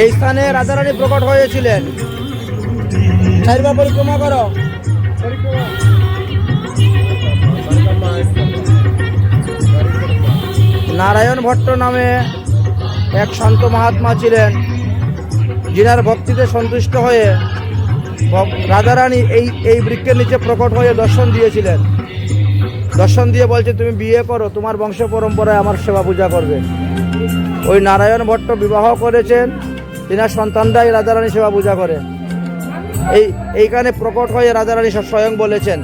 এই স্থানে রাধারানী প্রকট হয়েছিলেন। চারবার পরিক্রমা করো। নারায়ণ ভট্ট নামে এক শান্ত মহাত্মা ছিলেন, যিনার ভক্তিতে সন্তুষ্ট হয়ে রাধারানী এই এই বৃক্ষের নিচে প্রকট হয়ে দর্শন দিয়েছিলেন। দর্শন দিয়ে বলছে, তুমি বিয়ে করো, তোমার বংশ পরম্পরায় আমার সেবা পূজা করবে। ওই নারায়ণ ভট্ট বিবাহ করেছেন তিনার সন্তানরাই রাধারানী সেবা পূজা করে এই এইখানে প্রকট হয়ে রাধারানী সব স্বয়ং বলেছেন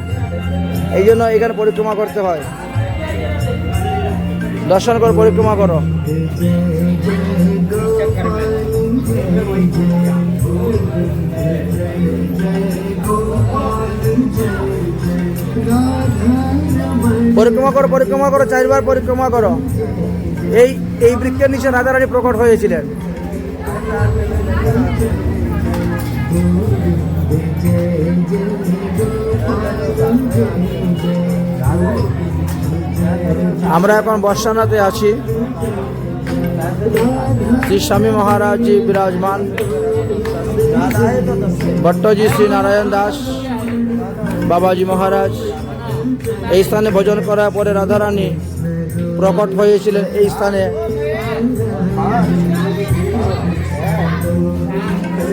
এই জন্য এখানে পরিক্রমা করতে হয় দর্শন করে পরিক্রমা করো পরিক্রমা করো পরিক্রমা করো, চারবার পরিক্রমা করো। এই এই বৃক্ষের নিচে রাধারানী প্রকট হয়েছিলেন। আমরা এখন বর্ষানাতে আছি। শ্রী স্বামী মহারাজ বিরাজমান। ভট্টজি শ্রী নারায়ণ দাস, বাবাজি মহারাজ। এই স্থানে ভোজন করার পরে রাধারানী প্রকট হয়েছিলেন এই স্থানে।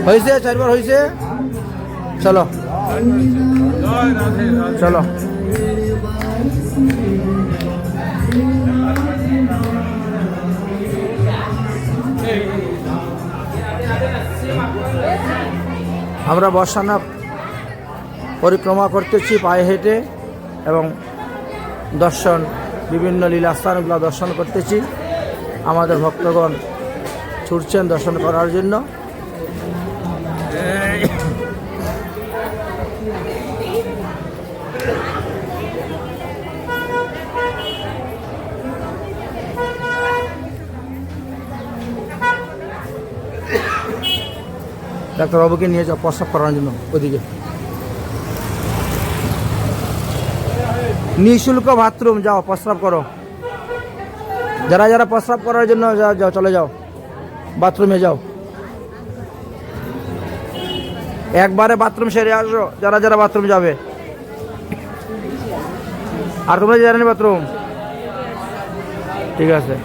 হয়েছে চারবার হয়েছে চলো। চলো। আমরা বর্ষানা পরিক্রমা করতেছি পায়ে হেঁটে। এবং দর্শন, বিভিন্ন লীলা লীলাস্থানগুলো দর্শন করতেছি। আমাদের ভক্তগণ ছুটছেন দর্শন করার জন্য। ডাক্তারবাবুকে নিয়ে যাও প্রস্রাব করার জন্য ওদিকে। নিঃশুল্ক বাথরুম, যাও, প্রস্রাব করো। যারা যারা প্রস্রাব করার জন্য যাও যাও চলে যাও, বাথরুমে যাও। একবারে বাথরুম সেরে আসো, যারা যারা বাথরুম যাবে। আর তোমরা জানেন বাথরুম? ঠিক আছে।